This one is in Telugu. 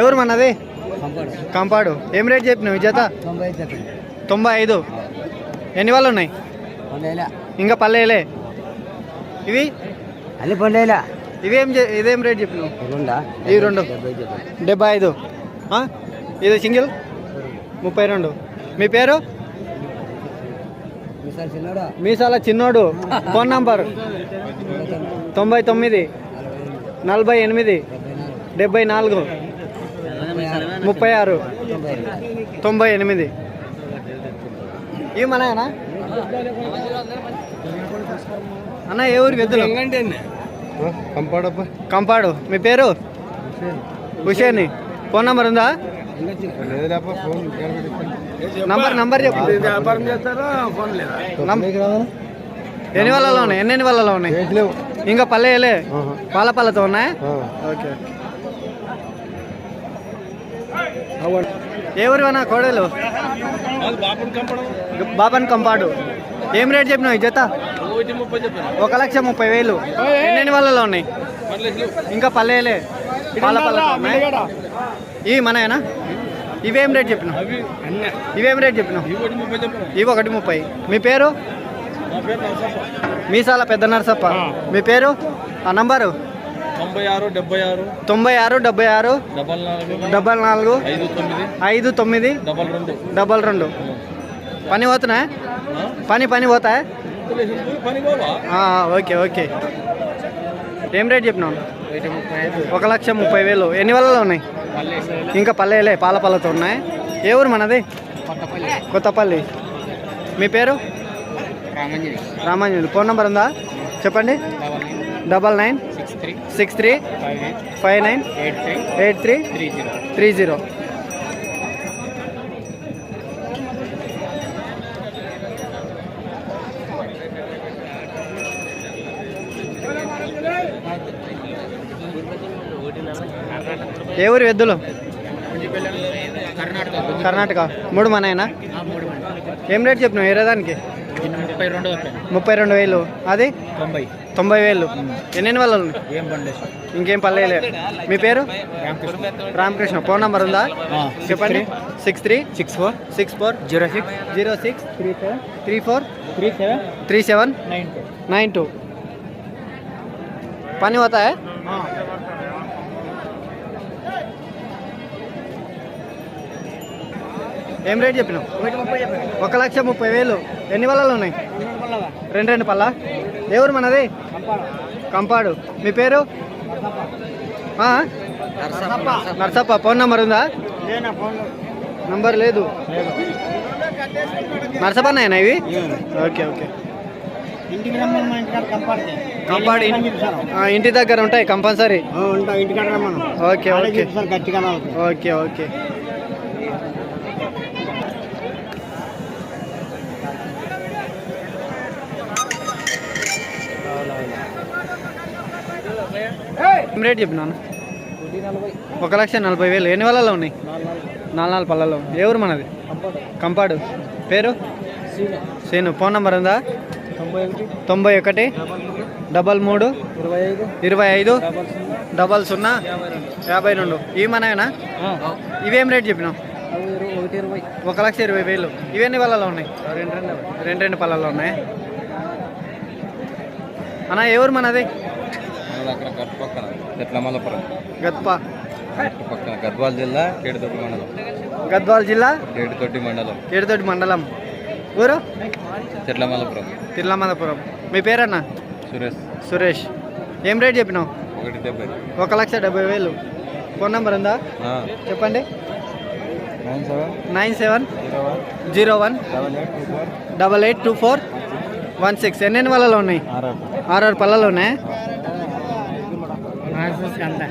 ఎవరు మనది కంపాడు. ఏం రేట్ చెప్పినావు ఈ జత? తొంభై ఐదు ఎన్ని వాళ్ళు ఉన్నాయి? ఇంకా పల్లెలే. ఇవి? అన్ని పొందేలా ఇవేం ఇదేం రేట్ చెప్పినావు? ఈ రెండు. డెబ్బై ఐదు? ఇది సింగిల్? ముప్పై రెండు. మీ పేరు? మీసాల చిన్నోడు? Phone number. తొంభై తొమ్మిది. నలభై ఎనిమిది. డెబ్బై నాలుగు. ముప్పై ఆరు. తొంభై ఎనిమిది. ఇవి మనయనా అన్న ఏ ఊరికి ఎద్దులు కంపాడప్ప కంపాడు మీ పేరు? హుషేని. ఫోన్ నంబర్ ఉందా? నంబర్ నంబర్ చెప్పు. ఎన్ని వాళ్ళలో ఉన్నాయి? ఎన్ని ఎన్ని వాళ్ళలో ఉన్నాయి ఇంకా పల్లెలే? పాల పళ్ళతో ఉన్నాయా? ఓకే. ఊరు అన్న? కోడలు? బాబన్ కంపాడు. ఏం రేట్ చెప్పినావు ఈ జత? ఒక లక్ష ముప్పై వేలు. ఎన్ని వాళ్ళలో ఉన్నాయి? ఇంకా పల్లెలే. పాల ఉన్నాయి ఇవి మనయేనా? ఇవేం రేట్ చెప్పినావు? ఇవేం రేట్ చెప్పినావు? ఇవి ఒకటి ముప్పై మీ పేరు? మీసాల పెద్ద నరసప్ప. మీ పేరు? ఆ నంబరు? తొంభై ఆరు డెబ్బై ఆరు? తొంభై ఆరు డెబ్బై ఆరు డబల్ నాలుగు? డబల్ నాలుగు ఐదు తొమ్మిది? ఐదు తొమ్మిది డబల్ రెండు. డబల్ రెండు. పని పోతున్నాయా? పని పని ఆ, ఓకే ఓకే. ఏం రేట్ చెప్పినావు? ఒక లక్ష ముప్పై వేలు. ఎన్ని వలలో ఉన్నాయి? ఇంకా పల్లెలే పాల పళ్ళతో ఉన్నాయి. ఏ ఊరు మనది? కొత్తపల్లి. మీ పేరు? రామాంజలి ఫోన్ నెంబర్ ఉందా? చెప్పండి. Double nine. Three. Six three. Five nine. Eight three. Eight three. Three zero. Three zero. ఏ ఊరు ఎద్దులు కర్ణాటక. మూడు మనయేనా ఏం రేట్ చెప్పినావు? ఏ దానికి ముప్పై రెండు వేలు. అది? తొంభై. తొంభై వేలు. ఎన్ని వాళ్ళు ఇంకేం పర్లేదు మీ పేరు? రామకృష్ణ. ఫోన్ నంబర్ ఉందా? చెప్పండి. Six three. Six four six four. Zero six. Zero six. Three seven. Three four. Three seven. Three seven. Nine two. పని అవుతాయా ఏం రేట్ చెప్పినావు? ఒక లక్ష ముప్పై వేలు. ఎన్ని వల్లలు ఉన్నాయి? రెండు రెండు పళ్ళ? ఎవరు మనది? కంపాడు. మీ పేరు? నర్సప్ప. ఫోన్ నంబర్ ఉందా? నంబర్ లేదు. నర్సప్ప నాయనా ఇవి? Okay okay. కంపాడి ఇంటి దగ్గర ఉంటాయి compulsory. Okay okay. Okay okay. Rate చెప్పినాను ఒక లక్ష నలభై వేలు. ఎన్ని వాళ్ళలో ఉన్నాయి? నాలుగు నాలుగు పళ్ళలో ఏ ఊరు మనది? కంపాడు. పేరు? సీను. ఫోన్ నంబర్ ఉందా? తొంభై ఒకటి డబల్ మూడు ఇరవై ఐదు డబల్ సున్నా యాభై రెండు. ఇవి మనవేనా? ఇవేం రేట్ చెప్పినావు? ఒక లక్ష ఇరవై వేలు. ఇవన్నీ పళ్ళలో ఉన్నాయి? రెండు రెండు. రెండు రెండు పళ్ళలో ఉన్నాయి. అన్న ఎవరు మనది? పక్కన గద్ప గట్టు పక్కన గద్వాల జిల్లా కేడుతొట్టి మండలం. గద్వాల జిల్లా? కేడుతొట్టి మండలం. ఏడుతోటి మండలం. ఊరు? చెట్లమల్లపురం. తిరులమందపురం మీ పేరన్న? సురేష్. సురేష్. ఏం రేట్ చెప్పినావు? ఒకటి డెబ్బై. ఒక లక్ష డెబ్బై వేలు. ఫోన్ నెంబర్ ఉందా? చెప్పండి. Nine seven. Nine seven. Zero one. Zero one. Double eight two four. Double eight two four. One six. ఎన్నెన్ని వాళ్ళలో ఉన్నాయి? ఆరు. ఆరు ఆరు పళ్ళలో ఉన్నాయి అంతా